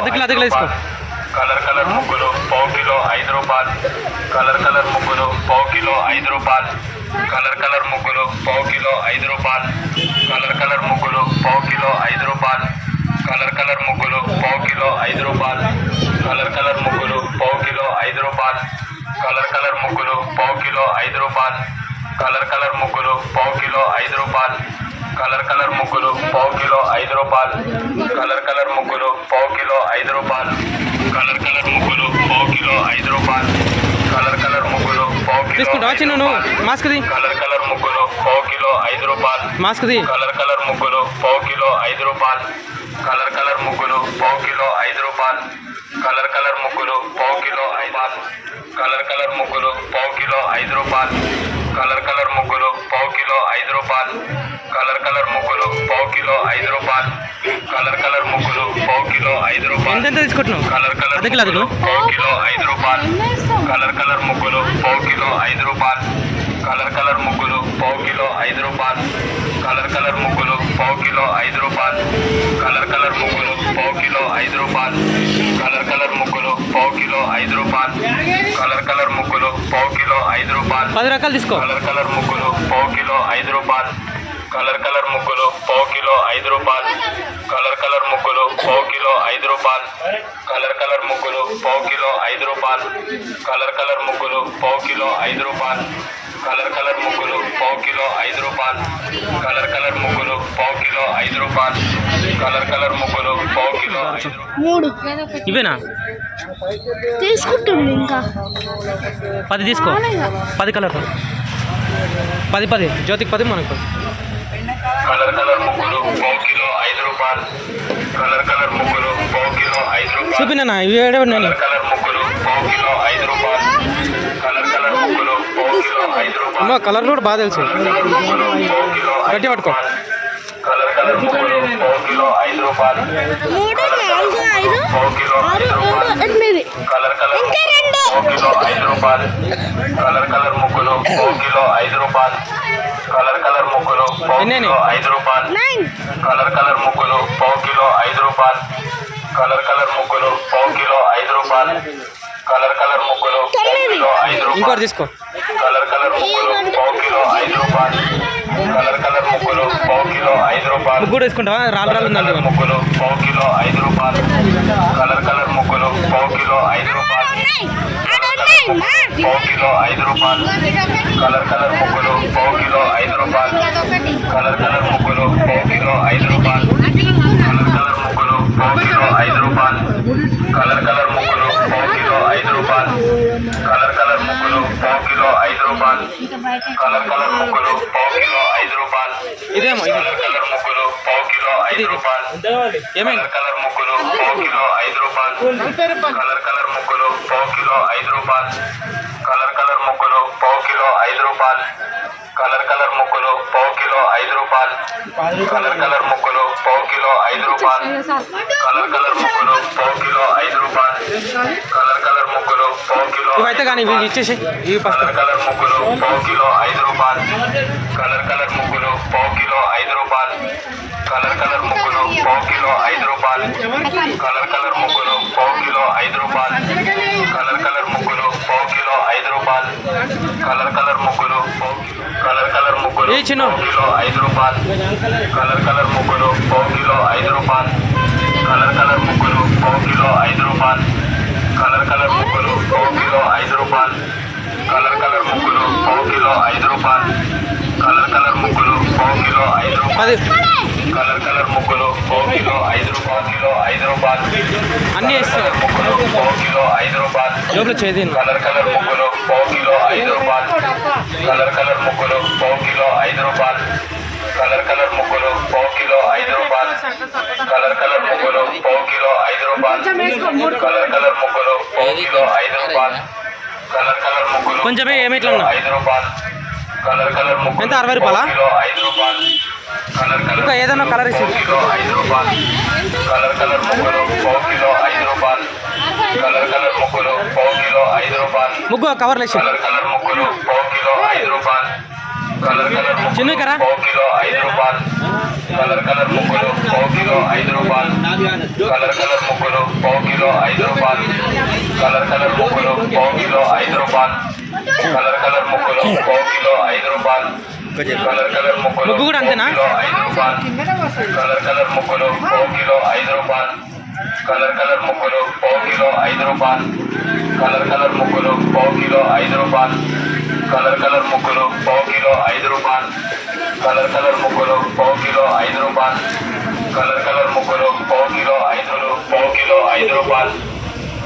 అర్ధ కిలో అర్ధ కిలో తీసుకో కలర్ కలర్ ముగ్గులు పావు కిలో ఐదు రూపాయలు. కలర్ కలర్ ముగ్గులు పావు కిలో ఐదు రూపాయలు. కలర్ కలర్ ముగ్గులు పావు కిలో ఐదు రూపాయలు. కలర్ కలర్ ముగ్గులు పావు కిలో ఐదు రూపాయలు. కలర్ కలర్ ముగ్గులు పావు కిలో ఐదు రూపాయలు. కలర్ కలర్ ముగ్గులు పావు కిలో ఐదు రూపాయలు. కలర్ కలర్ ముగ్గులు పావు కిలో ఐదు రూపాయలు. కలర్ కలర్ ముగ్గులు పావు కిలో ఐదు రూపాయలు. కలర్ కలర్ ముగ్గులు పావు కిలో ఐదు రూపాయలు కలర్ కలర్ ముగ్గులు పావు కిలో ఐదు రూపాయలు కలర్ కలర్ ముగ్గులు పావు కిలో ఐదు రూపాయలు కలర్ కలర్ ముగ్గులు పావు కిలో తీసుకుంటావా చిన్న మాస్క్ది కలర్ కలర్ ముగ్గులు పావు కిలో ఐదు రూపాయలు మాస్క్ది కలర్ కలర్ ముగ్గులు పావు కిలో ఐదు రూపాయలు కలర్ కలర్ ముగ్గులు పావు కిలో ఐదు రూపాయలు కలర్ కలర్ ముగ్గులు పావు కిలో ఐదు కలర్ కలర్ ముగ్గులు పావు కిలో ఐదు రూపాయలు కలర్ కలర్ ముగ్గులు పావు కిలో ఐదు రూపాయలు కలర్ కలర్ ముగ్గులు పావు కిలో ఐదు రూపాయలు కలర్ కలర్ ముగ్గులు పావు కిలో ఐదు రూపాయలు ఎంత తీసుకుంటున్నావు కలర్ కలర్ పావు కిలో ఐదు రూపాయలు కలర్ కలర్ ముగ్గులు పావు కిలో ఐదు రూపాయలు కలర్ కలర్ ముగ్గులు పావు కిలో ఐదు రూపాయలు కలర్ కలర్ ముగ్గులు పావు కిలో ఐదు రూపాయలు కలర్ కలర్ ముగ్గులు పావు కిలో ఐదు రూపాయలు కలర్ కలర్ ముగ్గులు పావు కిలో ఐదు రూపాయలు కలర్ కలర్ ముగ్గులు పావు కిలో ఐదు రూపాయలు పది రకాలు తీసుకో కలర్ కలర్ ముగ్గులు పావు కిలో ఐదు రూపాయలు కలర్ కలర్ ముగ్గులు పావు కిలో ఐదు రూపాయలు. కలర్ కలర్ ముగ్గులు పావు కిలో ఐదు రూపాయలు. కలర్ కలర్ ముగ్గులు పావు కిలో ఐదు రూపాయలు. కలర్ కలర్ ముగ్గులు పావు కిలో ఐదు రూపాయలు. కలర్ కలర్ ముగ్గులు పావు కిలో ఐదు రూపాయలు. కలర్ కలర్ ముగ్గులు పావు కిలో ఐదు రూపాయలు. కలర్ కలర్ ముగ్గులు పావు కిలో మూడు. ఇవేనా? తీసుకుంటుంది ఇంకా. పది తీసుకో. పది కలర్ పది పది. జ్యోతికి పది మనకు. కలర్ కలర్ ముగ్గులు పావు కిలో ఐదు రూపాయలు. కలర్ కలర్ ముగ్గులు పావు కిలో ఐదు రూపాయలు. చూపినా ఇవి కలర్ కలర్ ముగ్గులు పావు కిలో ఐదు రూపాయలు. కలర్ కలర్ ముగ్గులు పావు కిలో ఐదు రూపాయలు. కలర్ కూడా బాగా తెలుసు. గట్టి పట్టుకో. మూడు నాలుగు ఐదు కిలో ఆరు ఐదు ఏడు రూపాయలు ఎనిమిది కలర్ కలర్ ఇంకా రెండు. కిలో ఐదు రూపాయలు కలర్ కలర్ ముగ్గులు పావు కిలో ఐదు రూపాయలు కలర్ కలర్ ముగ్గులు కిలో ఐదు రూపాయలు కలర్ కలర్ ముగ్గులు పావు కిలో ఐదు రూపాయలు కలర్ కలర్ ముగ్గులు పావు కిలో ఐదు రూపాయలు కలర్ కలర్ ముగ్గులు కిలో ఐదు ఇంకోటి తీసుకో కలర్ కలర్ ముగ్గులు కిలో ఐదు రూపాయలు కలర్ కలర్ ముగ్గులు పావు కిలో ఐదు రూపాయలు ముగ్గురు వేసుకుంటావా రాళ్ళు రాళ్ళు ఉందండి ముగ్గులు పావు కిలో ఐదు రూపాయలు కలర్ కలర్ ముగ్గులు పావు కిలో ఐదు రూపాయలు పావు కిలో ఐదు రూపాయలు కలర్ కలర్ ముగ్గులు పావు కిలో ఐదు రూపాయలు కలర్ కలర్ ముగ్గులు పావు కిలో ఐదు రూపాయలు కలర్ కలర్ ముగ్గులు పావు కిలో ఐదు రూపాయలు కలర్ కలర్ ముగ్గులు పావు కిలో ఐదు రూపాయలు కలర్ కలర్ ముగ్గులు పావు కిలో ఐదు రూపాయలు కలర్ కలర్ ముగ్గులు పావు కిలో ఐదు రూపాయలు ఇదేమో ఇది కలర్ కలర్ ముగ్గులు పావు కిలో ఐదు రూపాయలు ఏమైంది కలర్ కలర్ ముగ్గులు పావు కిలో ఐదు రూపాయలు కలర్ కలర్ ముగ్గులు పావు కిలో ఐదు రూపాయలు కలర్ కలర్ ముగ్గులు పావు కిలో ఐదు రూపాయలు కలర్ కలర్ ముగ్గులు పావు కిలో ఐదు రూపాయలు కలర్ కలర్ ముగ్గులు పావు కిలో ఐదు రూపాయలు కలర్ కలర్ ముగ్గులు పావు కిలో ఐదు రూపాయలు కలర్ కలర్ ముగ్గులు ఇవైతే కానీ ఇవి ఇచ్చేసి ఇవి ఫస్ట్ కలర్ ముగ్గులు పావు కిలో ఐదు రూపాయలు. కలర్ కలర్ ముగ్గులు పావు కిలో ఐదు రూపాయలు. కలర్ కలర్ ముగ్గులు పావు కిలో ఐదు రూపాయలు. కలర్ కలర్ ముగ్గులు పావు కిలో ఐదు రూపాయలు. కలర్ కలర్ ముగ్గులు పావు కిలో ఐదు రూపాయలు. కలర్ కలర్ ముగ్గులు కలర్ కలర్ ముగ్గులు? పావు కిలో ఐదు రూపాయలు. కలర్ కలర్ ముగ్గులు పావు కిలో ఐదు రూపాయలు. కలర్ కలర్ ముగ్గులు పావు కిలో ఐదు రూపాయలు కలర్ కలర్ ముగ్గులు పావు కిలో ఐదు రూపాయలు కలర్ కలర్ ముగ్గులు పావు కిలో ఐదు రూపాయలు కలర్ కలర్ ముగ్గులు పావు కిలో రూపాయలు కలర్ కలర్ ముగ్గులు పావు కిలో ఐదు రూపాయలు కిలో ఐదు రూపాయలు. అన్నీ కలర్ ముగ్గులు కిలో ఐదు రూపాయలు. చేదిను కలర్ కలర్ ముగ్గులు పావు కిలో ఐదు రూపాయలు. కలర్ కలర్ ముగ్గులు పావు కిలో ఐదు రూపాయలు. కలర్ కలర్ ముగ్గులు పావు కిలో ఐదు రూపాయలు. కలర్ కలర్ ముగ్గులు పావు కిలో ఐదు రూపాయలు. కలర్ కలర్ ముగ్గులు పావు కిలో ఐదు రూపాయలు. కలర్ కలర్ ముగ్గులు కొంచెమే ఏమిట్లా ఉన్నా? ఐదు రూపాయలు. కలర్ కలర్ ముగ్గులు ఎంత అరవై రూపాయలా? ఐదు రూపాయలు. ఇంకా ఏదైనా కలర్ ఇచ్చి పావు కిలో ఐదు రూపాయలు కలర్ కలర్ ముగ్గులు పావు కిలో ఐదు రూపాయలు కలర్ కలర్ ముగ్గులు పావు కిలో ఐదు రూపాయలు ముగ్గు కవర్లు వేసి కలర్ కలర్ ముగ్గులు పావు కిలో ఐదు రూపాయలు కలర్ కలర్ చిన్న ముగ్గులు కరా? పావు కిలో ఐదు రూపాయలు కలర్ కలర్ ముగ్గులు పావు కిలో ఐదు రూపాయలు కలర్ కలర్ ముగ్గులు పావు కిలో ఐదు రూపాయలు కలర్ కలర్ ముగ్గులు పావు కిలో ఐదు రూపాయలు కలర్ కలర్ ముగ్గులు పావు కిలో ఐదు రూపాయలు కలర్ కలర్ ముగ్గులు ముగ్గు కూడా అంతేనా? కలర్ కలర్ ముగ్గులు పావు కిలో ఐదు రూపాయలు కలర్ కలర్ ముగ్గులు పావు కిలో ఐదు రూపాయలు కలర్ కలర్ ముగ్గులు పావు కిలో ఐదు రూపాయలు కలర్ కలర్ ముగ్గులు పావు కిలో ఐదు రూపాయలు కలర్ కలర్ ముగ్గులు పావు కిలో ఐదు రూపాయలు కలర్ కలర్ ముగ్గులు పావు కిలో ఐదు పావు కిలో ఐదు రూపాయలు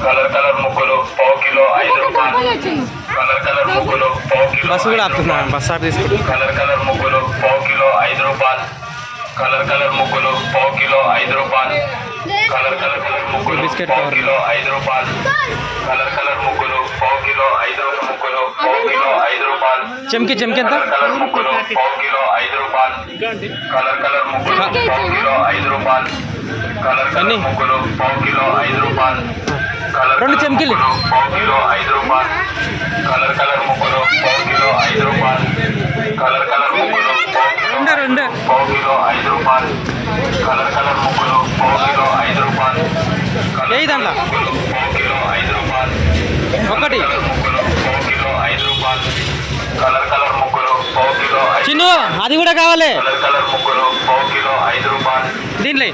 కలర్ కలర్ ముగ్గులు పావు కిలో ఐదు రూపాయలు కలర్ కలర్ ముగ్గులు పావు కిలో బస్సు కూడా ఐదు ఆపుతున్నా రూపాయలు. బస్ స్టాప్ తీసుకుంటా కలర్ కలర్ ముగ్గులు పావు కిలో ఐదు రూపాయలు కలర్ కలర్ ముగ్గులు పావు కిలో ఐదు రూపాయలు కలర్ కలర్ కలర్ ముగ్గులు బిస్కెట్ పావు కవర్. కిలో ఐదు రూపాయలు కలర్ కలర్ ముగ్గులు పావు కిలో ఐదు రూ- ముగ్గులు పావు కిలో ఐదు రూపాయలు చెంకి చెంకి ఎంత కలర్ కలర్ ముగ్గులు పావు కిలో ఐదు రూపాయలు కలర్ కలర్ ముగ్గులు పావు కిలో ఐదు రూపాయలు కలర్ కలర్ ఎన్ని? ముగ్గులు పావు కిలో ఐదు రూపాయలు కలర్ రెండు కలర్ చెంకీలు. ముగ్గులు పావు కిలో ఐదు రూపాయలు. కలర్ కలర్ ముగ్గులు పావు కిలో ఐదు రూపాయలు. కలర్ కలర్ ముగ్గులు పావు కిలో రెండు రెండు. పావు కిలో ఐదు రూపాయలు. కలర్ కలర్ ముగ్గులు పావు కిలో ఐదు రూపాయలు. కలర్ ఏయ్ దాంట్లో? ఒకటి. చిన్ను అది కూడా కావాలి. కలర్ కలర్ ముగ్గులు పావు కిలో ఐదు రూపాయలు. దీంట్లో.